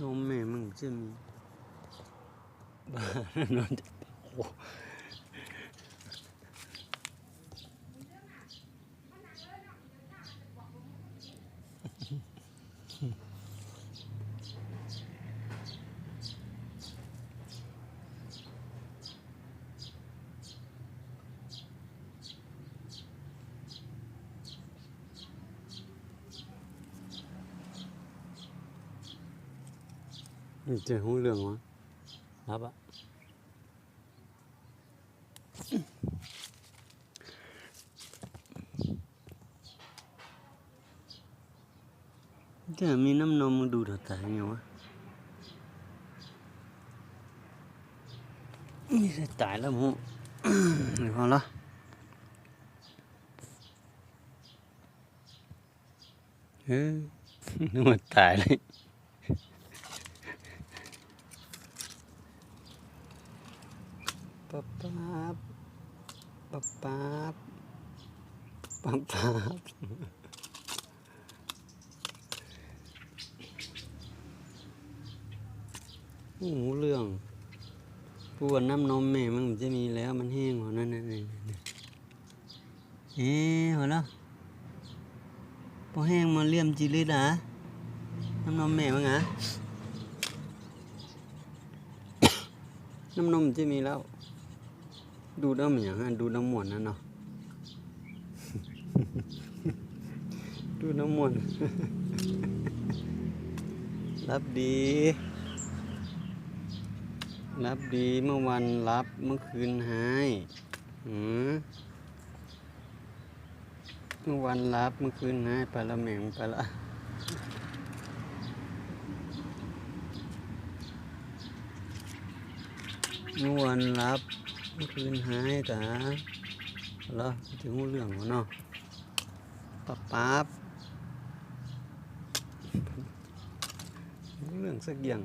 นมแม่มึงจะมีบ้านอนโอ้มั นเจอหูเรื่องวะรับอะจะมีน้ำนมมาดูดตายไงวะนี่จะตายแล้วมูเดี๋ยวพอละเฮ้ยนึกว่าตายเลย ปั๊บปั๊บปั๊บปั๊บปั๊บปั๊บโอ้โหเรื่องปวดน้ำนมแม่มันจะมีแล้วมันแห้งหัวนั่นนั่นนี่เอ๊หัวแล้วพอแห้งมาเลี่ยมจีริดอะน้ำนมแม่มั้งอะน้ำนมจะมีแล้ว ดูดเอาเหมือย่างดูน้ำมวนนั่นเนาะดูน้ำมวนรับดี รับดีเมื่อวันรับเมื่อคืนหายเมื่อวันรับเมื่อคืนหายไปละแหม่งไปละเมื่อวันรับ คืนหายจ้าแล้วถึงเรื่องวะเนาะปั๊บปั๊บเรื่องสักอย่าง